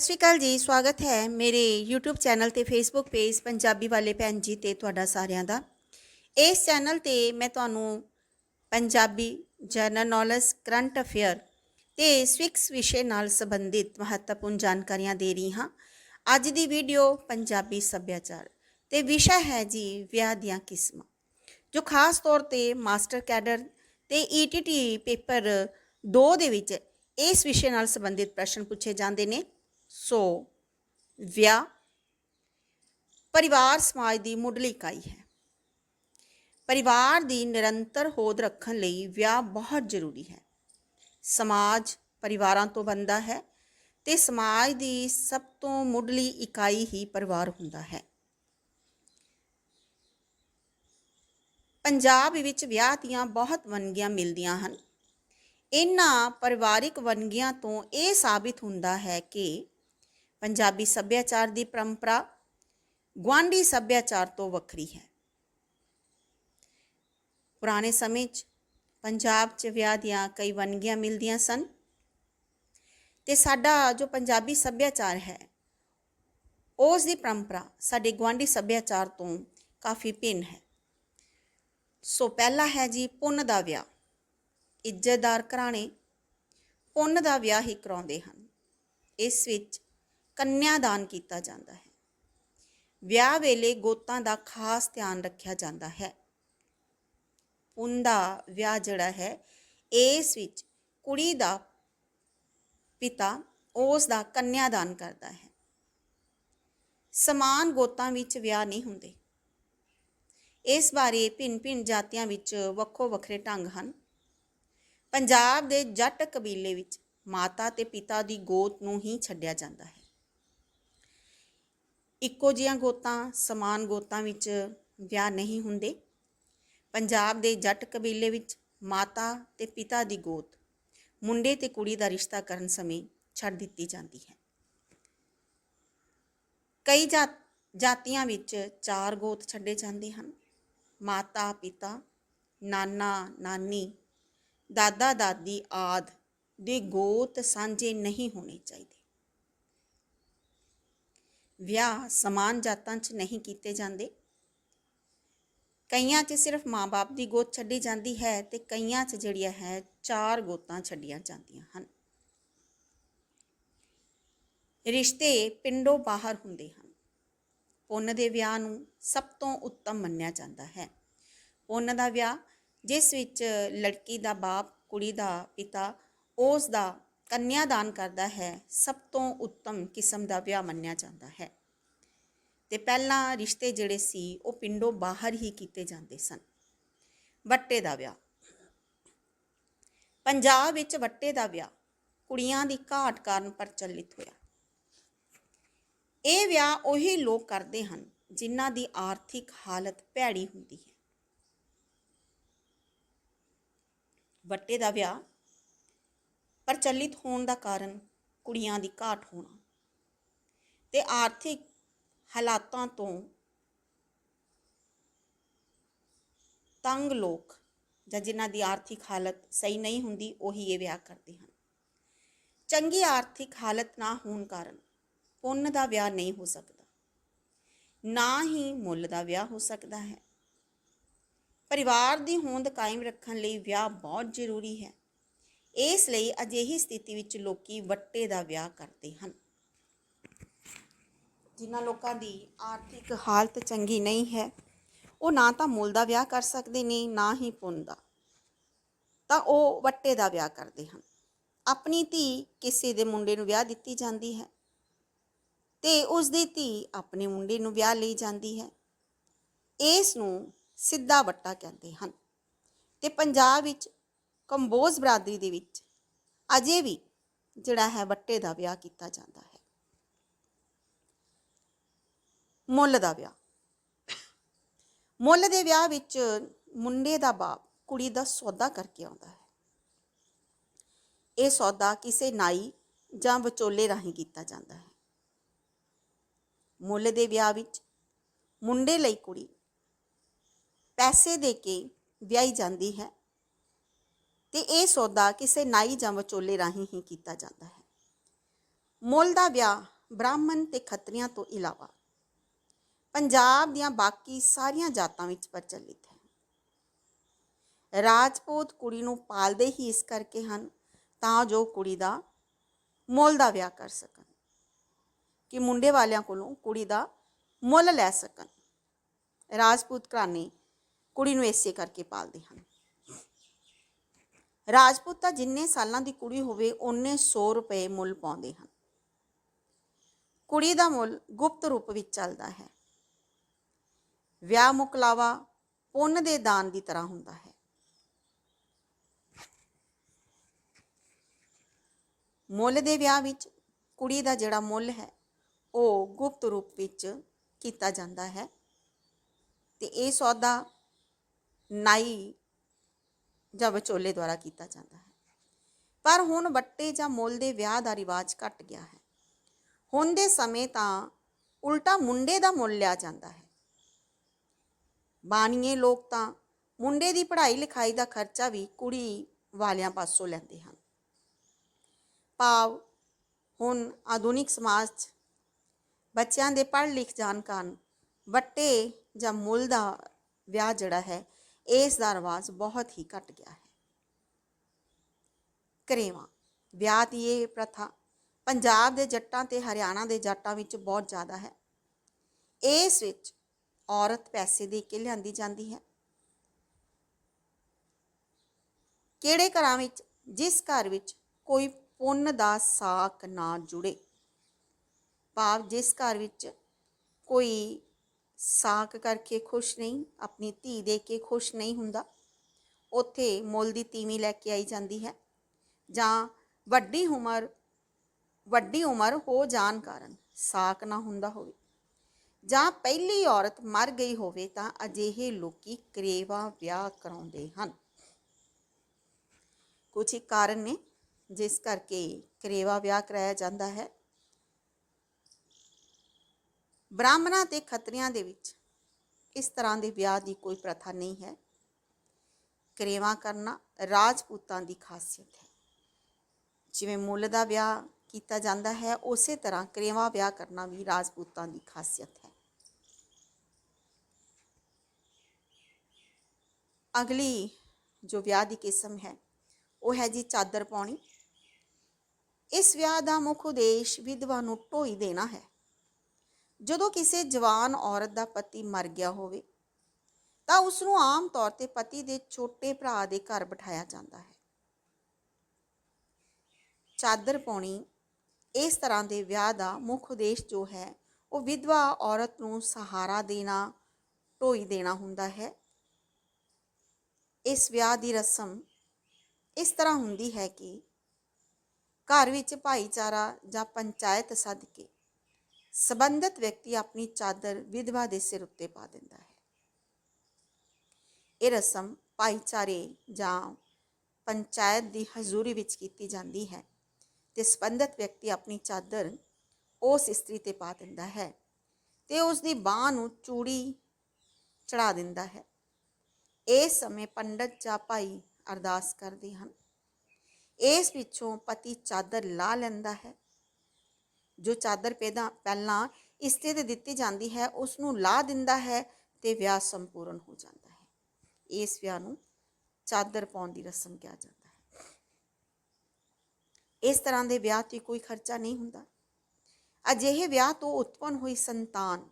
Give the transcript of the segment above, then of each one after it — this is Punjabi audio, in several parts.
ਸਤਿ ਸ਼੍ਰੀ ਅਕਾਲ ਜੀ, ਸਵਾਗਤ ਹੈ ਮੇਰੇ YouTube ਚੈਨਲ ਤੇ Facebook ਪੇਜ ਪੰਜਾਬੀ ਵਾਲੇ ਭੈਣ ਜੀ ਤੇ ਤੁਹਾਡਾ ਸਾਰਿਆਂ ਦਾ। ਇਸ ਚੈਨਲ ਤੇ ਮੈਂ ਤੁਹਾਨੂੰ Punjabi general knowledge current affair ਤੇ ਸਵਿਕਸ ਵਿਸ਼ੇ ਨਾਲ ਸੰਬੰਧਿਤ ਮਹੱਤਵਪੂਰਨ ਜਾਣਕਾਰੀਆਂ ਦੇ ਰਹੀ ਹਾਂ। ਅੱਜ ਦੀ ਵੀਡੀਓ ਪੰਜਾਬੀ ਸੱਭਿਆਚਾਰ ਤੇ ਵਿਸ਼ਾ ਹੈ ਜੀ ਵਿਆਹ ਦੀਆਂ ਕਿਸਮਾਂ, ਜੋ ਖਾਸ ਤੌਰ ਤੇ ਮਾਸਟਰ ਕੈਡਰ ਤੇ ETT ਪੇਪਰ 2 ਦੇ ਵਿੱਚ ਇਸ ਵਿਸ਼ੇ ਨਾਲ ਸੰਬੰਧਿਤ ਪ੍ਰਸ਼ਨ ਪੁੱਛੇ ਜਾਂਦੇ ਨੇ। ਸੋ ਵਿਆਹ ਪਰਿਵਾਰ ਸਮਾਜ ਦੀ ਮੁੱਢਲੀ ਇਕਾਈ ਹੈ। ਪਰਿਵਾਰ ਦੀ ਨਿਰੰਤਰ ਹੋਂਦ ਰੱਖਣ ਲਈ ਵਿਆਹ ਬਹੁਤ ਜ਼ਰੂਰੀ ਹੈ। ਸਮਾਜ ਪਰਿਵਾਰਾਂ ਤੋਂ ਬਣਦਾ ਹੈ ਤੇ ਸਮਾਜ ਦੀ ਸਭ ਤੋਂ ਮੁੱਢਲੀ ਇਕਾਈ ਹੀ ਪਰਿਵਾਰ ਹੁੰਦਾ ਹੈ। ਪੰਜਾਬ ਵਿੱਚ ਵਿਆਹ ਦੀਆਂ ਬਹੁਤ ਵੰਨਗੀਆਂ ਮਿਲਦੀਆਂ ਹਨ। ਇਹਨਾਂ ਪਰਿਵਾਰਿਕ ਵੰਨਗੀਆਂ ਤੋਂ ਇਹ ਸਾਬਿਤ ਹੁੰਦਾ ਹੈ ਕਿ ਪੰਜਾਬੀ ਸੱਭਿਆਚਾਰ ਦੀ ਪਰੰਪਰਾ ਗੁਆਂਢੀ ਸੱਭਿਆਚਾਰ ਤੋਂ ਵੱਖਰੀ ਹੈ। ਪੁਰਾਣੇ ਸਮੇਂ 'ਚ ਪੰਜਾਬ 'ਚ ਵਿਆਹ ਦੀਆਂ ਕਈ ਵੰਨਗੀਆਂ ਮਿਲਦੀਆਂ ਸਨ ਤੇ ਸਾਡਾ ਜੋ ਪੰਜਾਬੀ ਸੱਭਿਆਚਾਰ ਹੈ, ਉਸ ਦੀ ਪਰੰਪਰਾ ਸਾਡੇ ਗੁਆਂਢੀ ਸੱਭਿਆਚਾਰ ਤੋਂ ਕਾਫੀ ਭਿੰਨ ਹੈ। ਸੋ ਪਹਿਲਾ ਹੈ ਜੀ ਪੁੰਨ ਦਾ ਵਿਆਹ। ਇੱਜ਼ਤਦਾਰ ਘਰਾਣੇ ਪੁੰਨ ਦਾ ਵਿਆਹ ਹੀ ਕਰਾਉਂਦੇ ਹਨ। ਇਸ ਵਿੱਚ ਕੰਨਿਆਦਾਨ ਕੀਤਾ ਜਾਂਦਾ ਹੈ। ਵਿਆਹ ਵੇਲੇ ਗੋਤਾਂ ਦਾ ਖਾਸ ਧਿਆਨ ਰੱਖਿਆ ਜਾਂਦਾ ਹੈ। ਉਹਦਾ ਵਿਆਹ ਜਿਹੜਾ ਹੈ, ਇਸ ਵਿੱਚ ਕੁੜੀ ਦਾ ਪਿਤਾ ਉਸ ਦਾ ਕੰਨਿਆਦਾਨ ਕਰਦਾ ਹੈ। ਸਮਾਨ ਗੋਤਾਂ ਵਿੱਚ ਵਿਆਹ ਨਹੀਂ ਹੁੰਦੇ। ਇਸ ਬਾਰੇ ਭਿੰਨ-ਭਿੰਨ ਜਾਤੀਆਂ ਵਿੱਚ ਵੱਖੋ ਵੱਖਰੇ ਢੰਗ ਹਨ। ਪੰਜਾਬ ਦੇ ਜੱਟ ਕਬੀਲੇ ਵਿੱਚ ਮਾਤਾ ਤੇ ਪਿਤਾ ਦੀ ਗੋਤ ਨੂੰ ਹੀ ਛੱਡਿਆ ਜਾਂਦਾ ਹੈ। ਇੱਕੋ ਜਿਹੀਆਂ ਗੋਤਾਂ ਸਮਾਨ ਗੋਤਾਂ ਵਿੱਚ ਵਿਆਹ ਨਹੀਂ ਹੁੰਦੇ। ਪੰਜਾਬ ਦੇ ਜੱਟ ਕਬੀਲੇ ਵਿੱਚ ਮਾਤਾ ਤੇ ਪਿਤਾ ਦੀ ਗੋਤ, ਮੁੰਡੇ ਤੇ ਕੁੜੀ ਦਾ ਰਿਸ਼ਤਾ ਕਰਨ ਸਮੇਂ ਛੱਡ ਦਿੱਤੀ ਜਾਂਦੀ ਹੈ। ਕਈ ਜਾਤ ਜਾਤੀਆਂ ਵਿੱਚ ਚਾਰ ਗੋਤ ਛੱਡੇ ਜਾਂਦੇ ਹਨ। ਮਾਤਾ, ਪਿਤਾ, ਨਾਨਾ, ਨਾਨੀ, ਦਾਦਾ, ਦਾਦੀ ਆਦ ਦੇ ਗੋਤ ਸਾਂਝੇ ਨਹੀਂ ਹੋਣੇ ਚਾਹੀਦੇ। ਵਿਆਹ ਸਮਾਨ ਜਾਤਾਂ 'ਚ ਨਹੀਂ ਕੀਤੇ ਜਾਂਦੇ। ਕਈਆਂ 'ਚ ਸਿਰਫ ਮਾਂ-ਬਾਪ ਦੀ ਗੋਤ ਛੱਡੀ ਜਾਂਦੀ ਹੈ ਤੇ ਕਈਆਂ 'ਚ ਜਿਹੜੀਆਂ ਹੈ ਚਾਰ ਗੋਤਾਂ ਛੱਡੀਆਂ ਜਾਂਦੀਆਂ ਹਨ। ਰਿਸ਼ਤੇ ਪਿੰਡੋਂ ਬਾਹਰ ਹੁੰਦੇ ਹਨ। ਪੁੰਨ ਦੇ ਵਿਆਹ ਨੂੰ ਸਭ ਤੋਂ ਉੱਤਮ ਮੰਨਿਆ ਜਾਂਦਾ ਹੈ। ਪੁੰਨ ਦਾ ਵਿਆਹ ਜਿਸ ਵਿੱਚ ਲੜਕੀ ਦਾ ਬਾਪ, ਕੁੜੀ ਦਾ ਪਿਤਾ, ਉਸ ਦਾ ਕੰਨਿਆਦਾਨ ਕਰਦਾ ਹੈ, ਸਭ ਤੋਂ ਉੱਤਮ ਕਿਸਮ ਦਾ ਵਿਆਹ ਮੰਨਿਆ ਜਾਂਦਾ ਹੈ। ਤੇ ਪਹਿਲਾਂ ਰਿਸ਼ਤੇ ਜਿਹੜੇ ਸੀ, ਉਹ ਪਿੰਡੋਂ ਬਾਹਰ ਹੀ ਕੀਤੇ ਜਾਂਦੇ ਸਨ। ਵੱਟੇ ਦਾ ਵਿਆਹ। ਪੰਜਾਬ ਵਿੱਚ ਵੱਟੇ ਦਾ ਵਿਆਹ ਕੁੜੀਆਂ ਦੀ ਘਾਟ ਕਾਰਨ ਪ੍ਰਚਲਿਤ ਹੋਇਆ। ਇਹ ਵਿਆਹ ਉਹੀ ਲੋਕ ਕਰਦੇ ਹਨ, ਜਿਨ੍ਹਾਂ ਦੀ ਆਰਥਿਕ ਹਾਲਤ ਭੈੜੀ ਹੁੰਦੀ ਹੈ। ਵੱਟੇ ਦਾ ਵਿਆਹ ਪ੍ਰਚਲਿਤ ਹੋਣ ਦਾ ਕਾਰਨ ਕੁੜੀਆਂ ਦੀ ਘਾਟ ਹੋਣਾ ਤੇ ਆਰਥਿਕ ਹਾਲਾਤਾਂ ਤੋਂ ਤੰਗ ਲੋਕ ਜਾਂ ਜਿਨ੍ਹਾਂ ਦੀ ਆਰਥਿਕ ਹਾਲਤ ਸਹੀ ਨਹੀਂ ਹੁੰਦੀ, ਉਹੀ ਇਹ ਵਿਆਹ ਕਰਦੇ ਹਨ। ਚੰਗੀ ਆਰਥਿਕ ਹਾਲਤ ਨਾ ਹੋਣ ਕਾਰਨ ਪੁੰਨ ਦਾ ਵਿਆਹ ਨਹੀਂ ਹੋ ਸਕਦਾ। ਨਾ ਹੀ ਮੁੱਲ ਦਾ ਵਿਆਹ ਹੋ ਸਕਦਾ ਹੈ। ਪਰਿਵਾਰ ਦੀ ਹੋਂਦ ਕਾਇਮ ਰੱਖਣ ਲਈ ਵਿਆਹ ਬਹੁਤ ਜ਼ਰੂਰੀ ਹੈ। ਇਸ ਲਈ ਅਜਿਹੀ ਸਥਿਤੀ ਵਿੱਚ ਲੋਕੀ ਵੱਟੇ ਦਾ ਵਿਆਹ ਕਰਦੇ ਹਨ। ਜਿਨ੍ਹਾਂ ਲੋਕਾਂ ਦੀ ਆਰਥਿਕ ਹਾਲਤ ਚੰਗੀ ਨਹੀਂ ਹੈ, ਉਹ ਨਾ ਤਾਂ ਮੁੱਲ ਦਾ ਵਿਆਹ ਕਰ ਸਕਦੇ ਨੇ, ਨਾ ਹੀ ਪੁੰਨ ਦਾ। ਤਾਂ ਉਹ ਵੱਟੇ ਦਾ ਵਿਆਹ ਕਰਦੇ ਹਨ। ਆਪਣੀ ਧੀ ਕਿਸੇ ਦੇ ਮੁੰਡੇ ਨੂੰ ਵਿਆਹ ਦਿੱਤੀ ਜਾਂਦੀ ਹੈ ਤੇ ਉਸ ਦੀ ਧੀ ਆਪਣੇ ਮੁੰਡੇ ਨੂੰ ਵਿਆਹ ਲਈ ਜਾਂਦੀ ਹੈ। ਇਸ ਨੂੰ ਸਿੱਧਾ ਵੱਟਾ ਕਹਿੰਦੇ ਹਨ ਤੇ ਪੰਜਾਬ ਵਿੱਚ ਕੰਬੋਜ ਬਰਾਦਰੀ ਦੇ ਵਿੱਚ ਅਜੇ ਵੀ ਜਿਹੜਾ ਹੈ ਵੱਟੇ ਦਾ ਵਿਆਹ ਕੀਤਾ ਜਾਂਦਾ ਹੈ। ਮੁੱਲ ਦਾ ਵਿਆਹ। ਮੁੱਲ ਦੇ ਵਿਆਹ ਵਿੱਚ ਮੁੰਡੇ ਦਾ ਬਾਪ ਕੁੜੀ ਦਾ ਸੌਦਾ ਕਰਕੇ ਆਉਂਦਾ ਹੈ। ਇਹ ਸੌਦਾ ਕਿਸੇ ਨਾਈ ਜਾਂ ਵਿਚੋਲੇ ਰਾਹੀਂ ਕੀਤਾ ਜਾਂਦਾ ਹੈ। ਮੁੱਲ ਦੇ ਵਿਆਹ ਵਿੱਚ ਮੁੰਡੇ ਲਈ ਕੁੜੀ ਪੈਸੇ ਦੇ ਕੇ ਵਿਆਹੀ ਜਾਂਦੀ ਹੈ। ਤੇ ਇਹ ਸੌਦਾ ਕਿਸੇ ਨਾਈ ਜਾਂ ਵਿਚੋਲੇ ਰਾਹੀਂ ਹੀ ਕੀਤਾ ਜਾਂਦਾ ਹੈ। ਮੁੱਲ ਦਾ ਵਿਆਹ ਬ੍ਰਾਹਮਣ ਤੇ ਖੱਤਰੀਆਂ ਤੋਂ ਇਲਾਵਾ ਪੰਜਾਬ ਦੀਆਂ ਬਾਕੀ ਸਾਰੀਆਂ ਜਾਤਾਂ ਵਿੱਚ ਪ੍ਰਚਲਿਤ ਹੈ। ਰਾਜਪੂਤ ਕੁੜੀ ਨੂੰ ਪਾਲਦੇ ਹੀ ਇਸ ਕਰਕੇ ਹਨ ਤਾਂ ਜੋ ਕੁੜੀ ਦਾ ਮੁੱਲ ਦਾ ਵਿਆਹ ਕਰ ਸਕਣ। ਕਿ ਮੁੰਡੇ ਵਾਲਿਆਂ ਕੋਲੋਂ ਕੁੜੀ ਦਾ ਮੁੱਲ ਲੈ ਸਕਣ। ਰਾਜਪੂਤ ਘਰਾਣੇ ਕੁੜੀ ਨੂੰ ਇਸੇ ਕਰਕੇ ਪਾਲਦੇ ਹਨ। ਰਾਜਪੂਤ ਤਾਂ ਜਿੰਨੇ ਸਾਲਾਂ ਦੀ ਕੁੜੀ ਹੋਵੇ ਉਹਨੇ 100 ਰੁਪਏ ਮੁੱਲ ਪਾਉਂਦੇ ਹਨ। ਕੁੜੀ ਦਾ ਮੁੱਲ ਗੁਪਤ ਰੂਪ ਵਿੱਚ ਚੱਲਦਾ ਹੈ। ਵਿਆਹ ਮੁਕਲਾਵਾ ਪੁੰਨ ਦੇ ਦਾਨ ਦੀ ਤਰ੍ਹਾਂ ਹੁੰਦਾ ਹੈ। ਮੁੱਲ ਦੇ ਵਿਆਹ ਵਿੱਚ ਕੁੜੀ ਦਾ ਜਿਹੜਾ ਮੁੱਲ ਹੈ, ਉਹ ਗੁਪਤ ਰੂਪ ਵਿੱਚ ਕੀਤਾ ਜਾਂਦਾ ਹੈ। ਤੇ ਇਹ ਸੌਦਾ ਨਾਈ ਜਾਂ ਵਿਚੋਲੇ ਦੁਆਰਾ ਕੀਤਾ ਜਾਂਦਾ ਹੈ। ਪਰ ਹੁਣ ਵੱਟੇ ਜਾਂ ਮੁੱਲ ਦੇ ਵਿਆਹ ਦਾ ਰਿਵਾਜ ਘਟ ਗਿਆ ਹੈ। ਹੁਣ ਦੇ ਸਮੇਂ ਤਾਂ ਉਲਟਾ ਮੁੰਡੇ ਦਾ ਮੁੱਲ ਲਿਆ ਜਾਂਦਾ ਹੈ। ਬਾਣੀਏ ਲੋਕ ਤਾਂ ਮੁੰਡੇ ਦੀ ਪੜ੍ਹਾਈ ਲਿਖਾਈ ਦਾ ਖਰਚਾ ਵੀ ਕੁੜੀ ਵਾਲਿਆਂ ਪਾਸੋਂ ਲੈਂਦੇ ਹਨ। ਭਾਵ ਹੁਣ ਆਧੁਨਿਕ ਸਮਾਜ 'ਚ ਬੱਚਿਆਂ ਦੇ ਪੜ੍ਹ ਲਿਖ ਜਾਣ ਕਾਰਨ ਵੱਟੇ ਜਾਂ ਮੁੱਲ ਦਾ ਵਿਆਹ ਜਿਹੜਾ ਹੈ ਇਸ ਦਾ ਰਿਵਾਜ ਬਹੁਤ ਹੀ ਘਟ ਗਿਆ ਹੈ। ਕਰੇਵਾ ਵਿਆਹ ਦੀ ਇਹ ਪ੍ਰਥਾ ਪੰਜਾਬ ਦੇ ਜੱਟਾਂ ਤੇ ਹਰਿਆਣਾ ਦੇ ਜੱਟਾਂ ਵਿੱਚ ਬਹੁਤ ਜ਼ਿਆਦਾ ਹੈ। ਇਸ ਵਿੱਚ ਔਰਤ ਪੈਸੇ ਦੇ ਕੇ ਲਿਆਂਦੀ ਜਾਂਦੀ ਹੈ। ਕਿਹੜੇ ਘਰਾਂ ਵਿੱਚ, ਜਿਸ ਘਰ ਵਿੱਚ ਕੋਈ ਪੁੰਨ ਦਾ ਸਾਕ ਨਾ ਜੁੜੇ? ਭਾਵ ਜਿਸ ਘਰ ਵਿੱਚ ਕੋਈ ਸਾਕ ਕਰਕੇ ਖੁਸ਼ ਨਹੀਂ, ਆਪਣੀ ਧੀ ਦੇ ਕੇ ਖੁਸ਼ ਨਹੀਂ ਹੁੰਦਾ। ਉੱਥੇ ਮੁੱਲ ਦੀ ਤੀਵੀਂ ਲੈ ਕੇ ਆਈ ਜਾਂਦੀ ਹੈ ਜਾਂ ਵੱਡੀ ਉਮਰ ਵੱਡੀ ਉਮਰ ਹੋ ਜਾਣ ਕਾਰਨ ਸਾਕ ਨਾ ਹੁੰਦਾ ਹੋਵੇ ਜਾਂ ਪਹਿਲੀ ਔਰਤ ਮਰ ਗਈ ਹੋਵੇ ਤਾਂ ਅਜਿਹੇ ਲੋਕੀ ਕਰੇਵਾ ਵਿਆਹ ਕਰਾਉਂਦੇ ਹਨ। ਕੁਝ ਹੀ ਕਾਰਨ ਨੇ ਜਿਸ ਕਰਕੇ ਕਰੇਵਾ ਵਿਆਹ ਕਰਾਇਆ ਜਾਂਦਾ ਹੈ। ਬ੍ਰਾਹਮਣਾਂ ਤੇ ਖੱਤਰੀਆਂ ਦੇ ਵਿੱਚ ਇਸ ਤਰ੍ਹਾਂ ਦੇ ਵਿਆਹ ਦੀ ਕੋਈ ਪ੍ਰਥਾ ਨਹੀਂ ਹੈ। ਕਰੇਵਾ ਕਰਨਾ ਰਾਜਪੂਤਾਂ ਦੀ ਖਾਸੀਅਤ ਹੈ। ਜਿਵੇਂ ਮੁੱਲ ਦਾ ਵਿਆਹ ਕੀਤਾ ਜਾਂਦਾ ਹੈ, ਉਸੇ ਤਰ੍ਹਾਂ ਕਰੇਵਾ ਵਿਆਹ ਕਰਨਾ ਵੀ ਰਾਜਪੂਤਾਂ ਦੀ ਖਾਸੀਅਤ ਹੈ। ਅਗਲੀ ਜੋ ਵਿਆਹ ਦੀ ਕਿਸਮ ਹੈ, ਉਹ ਹੈ ਜੀ ਚਾਦਰ ਪਾਉਣੀ। ਇਸ ਵਿਆਹ ਦਾ ਮੁੱਖ ਉਦੇਸ਼ ਵਿਧਵਾ ਨੂੰ ਢੋਈ ਦੇਣਾ ਹੈ। ਜਦੋਂ ਕਿਸੇ ਜਵਾਨ ਔਰਤ ਦਾ ਪਤੀ ਮਰ ਗਿਆ ਹੋਵੇ, ਤਾਂ ਉਸ ਨੂੰ ਆਮ ਤੌਰ ਤੇ ਪਤੀ ਦੇ ਛੋਟੇ ਭਰਾ ਦੇ ਘਰ ਬਿਠਾਇਆ ਜਾਂਦਾ ਹੈ। ਚਾਦਰ ਪਾਉਣੀ, ਇਸ ਤਰ੍ਹਾਂ ਦੇ ਵਿਆਹ ਦਾ ਮੁੱਖ ਉਦੇਸ਼ ਜੋ ਹੈ, ਉਹ ਵਿਧਵਾ ਔਰਤ ਨੂੰ ਸਹਾਰਾ ਦੇਣਾ, ਢੋਈ ਦੇਣਾ ਹੁੰਦਾ ਹੈ। ਇਸ ਵਿਆਹ ਦੀ ਰਸਮ ਇਸ ਤਰ੍ਹਾਂ ਹੁੰਦੀ ਹੈ ਕਿ ਘਰ ਵਿੱਚ ਭਾਈਚਾਰਾ ਜਾਂ ਪੰਚਾਇਤ ਸੱਦ ਕੇ ਸਬੰਧਤ ਵਿਅਕਤੀ ਆਪਣੀ ਚਾਦਰ ਵਿਧਵਾ ਦੇ ਸਿਰ ਉੱਤੇ ਪਾ ਦਿੰਦਾ ਹੈ। ਇਹ ਰਸਮ ਭਾਈਚਾਰੇ ਜਾਂ ਪੰਚਾਇਤ ਦੀ ਹਜ਼ੂਰੀ ਵਿੱਚ ਕੀਤੀ ਜਾਂਦੀ ਹੈ ਤੇ ਸਬੰਧਤ ਵਿਅਕਤੀ ਆਪਣੀ ਚਾਦਰ ਉਸ ਇਸਤਰੀ ਤੇ ਪਾ ਦਿੰਦਾ ਹੈ ਤੇ ਉਸ ਦੀ ਬਾਹ ਨੂੰ ਚੂੜੀ ਚੜਾ ਦਿੰਦਾ ਹੈ। ਇਸ ਸਮੇਂ ਪੰਡਤ ਜਾਂ ਭਾਈ ਅਰਦਾਸ ਕਰਦੇ ਹਨ। ਇਸ ਪਿੱਛੋਂ ਪਤੀ ਚਾਦਰ ਲਾ ਲੈਂਦਾ ਹੈ ਜੋ ਚਾਦਰ ਪੈਦਾ ਪਹਿਲਾਂ ਇਸਤੇ ਤੇ ਦਿੱਤੀ ਜਾਂਦੀ ਹੈ ਉਸ ਨੂੰ ਲਾ ਦਿੰਦਾ ਹੈ ਤੇ ਵਿਆਹ ਸੰਪੂਰਨ ਹੋ ਜਾਂਦਾ ਹੈ। ਇਸ ਵਿਆਹ ਨੂੰ ਚਾਦਰ ਪਾਉਣ ਦੀ ਰਸਮ ਕਿਹਾ ਜਾਂਦਾ ਹੈ। ਇਸ ਤਰ੍ਹਾਂ ਦੇ ਵਿਆਹ ਤੇ ਕੋਈ ਖਰਚਾ ਨਹੀਂ ਹੁੰਦਾ। ਅਜਿਹੇ ਵਿਆਹ ਤੋਂ ਉਤਪੰਨ ਹੋਈ ਸੰਤਾਨ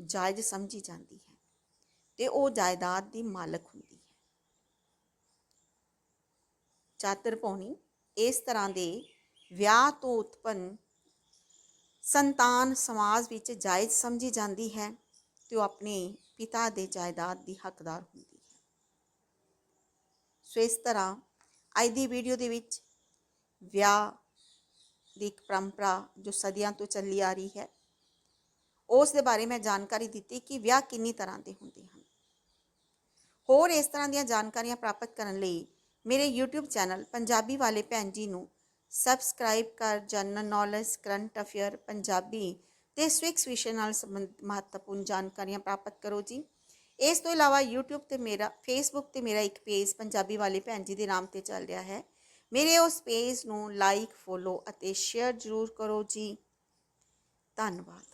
ਜਾਇਜ਼ ਸਮਝੀ ਜਾਂਦੀ ਹੈ ਤੇ ਉਹ ਜਾਇਦਾਦ ਦੀ ਮਾਲਕ ਹੁੰਦੀ ਹੈ। ਚਾਦਰ ਪਾਉਣੀ ਇਸ ਤਰ੍ਹਾਂ ਦੇ ਵਿਆਹ ਤੋਂ ਉਤਪਨ ਸੰਤਾਨ ਸਮਾਜ ਵਿੱਚ ਜਾਇਜ਼ ਸਮਝੀ ਜਾਂਦੀ ਹੈ ਤੇ ਉਹ ਆਪਣੇ ਪਿਤਾ ਦੇ ਜਾਇਦਾਦ ਦੀ ਹੱਕਦਾਰ ਹੁੰਦੀ ਹੈ। ਸੋ ਇਸ ਤਰ੍ਹਾਂ ਅੱਜ ਦੀ ਵੀਡੀਓ ਦੇ ਵਿੱਚ ਵਿਆਹ ਦੀ ਇੱਕ ਪਰੰਪਰਾ ਜੋ ਸਦੀਆਂ ਤੋਂ ਚੱਲੀ ਆ ਰਹੀ ਹੈ, ਉਸ ਦੇ ਬਾਰੇ ਮੈਂ ਜਾਣਕਾਰੀ ਦਿੱਤੀ ਕਿ ਵਿਆਹ ਕਿੰਨੀ ਤਰ੍ਹਾਂ ਦੇ ਹੁੰਦੇ ਹਨ। ਹੋਰ ਇਸ ਤਰ੍ਹਾਂ ਦੀਆਂ ਜਾਣਕਾਰੀਆਂ ਪ੍ਰਾਪਤ ਕਰਨ ਲਈ ਮੇਰੇ YouTube ਚੈਨਲ ਪੰਜਾਬੀ ਵਾਲੇ ਭੈਣ ਜੀ ਨੂੰ ਸਬਸਕ੍ਰਾਈਬ ਕਰ general knowledge current affair Punjabi ਤੇ ਸਵਿਕਸ ਵਿਸ਼ੇ ਨਾਲ ਸੰਬੰਧਿਤ ਮਹੱਤਵਪੂਰਨ ਜਾਣਕਾਰੀਆਂ ਪ੍ਰਾਪਤ ਕਰੋ ਜੀ। ਇਸ ਤੋਂ ਇਲਾਵਾ YouTube ਤੇ ਮੇਰਾ, Facebook ਤੇ ਮੇਰਾ ਇੱਕ ਪੇਜ ਪੰਜਾਬੀ ਵਾਲੇ ਭੈਣ ਜੀ ਦੇ ਨਾਮ ਤੇ ਚੱਲ ਰਿਹਾ ਹੈ। ਮੇਰੇ ਉਸ ਪੇਜ ਨੂੰ ਲਾਈਕ ਫੋਲੋ ਅਤੇ ਸ਼ੇਅਰ ਜ਼ਰੂਰ ਕਰੋ ਜੀ। ਧੰਨਵਾਦ।